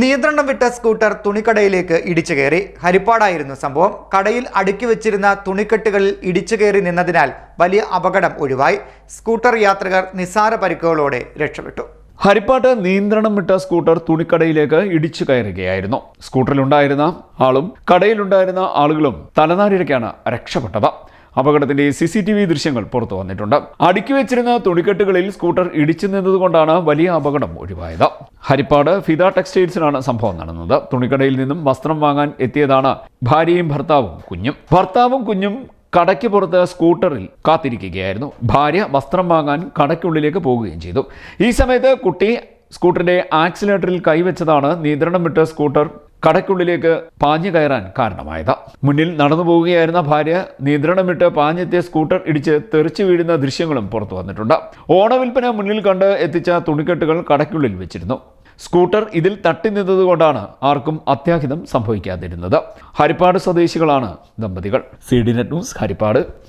നിയന്ത്രണം വിട്ട സ്കൂട്ടർ തുണിക്കടയിലേക്ക് ഇടിച്ചു കയറി. ഹരിപ്പാടായിരുന്നു സംഭവം. കടയിൽ അടുക്കി വെച്ചിരുന്ന തുണിക്കെട്ടുകളിൽ ഇടിച്ചു കയറി നിന്നതിനാൽ വലിയ അപകടം ഒഴിവായി. സ്കൂട്ടർ യാത്രികർ നിസ്സാര പരിക്കുകളോടെ രക്ഷപ്പെട്ടു. ഹരിപ്പാട്ട് നിയന്ത്രണം വിട്ട സ്കൂട്ടർ തുണിക്കടയിലേക്ക് ഇടിച്ചു കയറുകയായിരുന്നു. സ്കൂട്ടറിലുണ്ടായിരുന്ന ആളും കടയിലുണ്ടായിരുന്ന ആളുകളും തലനാരിഴയ്ക്കാണ് രക്ഷപ്പെട്ടത്. അപകടത്തിന്റെ സി സി ടി വി ദൃശ്യങ്ങൾ പുറത്തു വന്നിട്ടുണ്ട്. അടുക്കി വെച്ചിരുന്ന തുണിക്കെട്ടുകളിൽ സ്കൂട്ടർ ഇടിച്ചു നിന്നതുകൊണ്ടാണ് വലിയ അപകടം ഒഴിവായത്. ഹരിപ്പാട് ഫിദ ടെക്സ്റ്റൈൽസിലാണ് സംഭവം നടന്നത്. തുണിക്കടയിൽ നിന്നും വസ്ത്രം വാങ്ങാൻ എത്തിയതാണ് ഭാര്യയും ഭർത്താവും കുഞ്ഞും. ഭർത്താവും കുഞ്ഞും കടയ്ക്ക് പുറത്ത് സ്കൂട്ടറിൽ കാത്തിരിക്കുകയായിരുന്നു. ഭാര്യ വസ്ത്രം വാങ്ങാൻ കടയ്ക്കുള്ളിലേക്ക് പോവുകയും ചെയ്തു. ഈ സമയത്ത് കുട്ടി സ്കൂട്ടറിന്റെ ആക്സിലേറ്ററിൽ കൈവച്ചതാണ്. നിയന്ത്രണം വിട്ട് സ്കൂട്ടർ കടയ്ക്കുള്ളിലേക്ക് പാഞ്ഞു കയറാൻ കാരണമായത്. മുന്നിൽ നടന്നു പോവുകയായിരുന്ന ഭാര്യ നിയന്ത്രണമിട്ട് പാഞ്ഞെത്തിയ സ്കൂട്ടർ ഇടിച്ച് തെറിച്ചു വീഴുന്ന ദൃശ്യങ്ങളും പുറത്തു വന്നിട്ടുണ്ട്. ഓണവിൽപ്പന മുന്നിൽ കണ്ട് എത്തിച്ച തുണിക്കെട്ടുകൾ കടയ്ക്കുള്ളിൽ വെച്ചിരുന്നു. സ്കൂട്ടർ ഇതിൽ തട്ടി നിന്നതുകൊണ്ടാണ് ആർക്കും അത്യാഹിതം സംഭവിക്കാതിരുന്നത്. ഹരിപ്പാട് സ്വദേശികളാണ് ദമ്പതികൾ. C D Net News Haripad.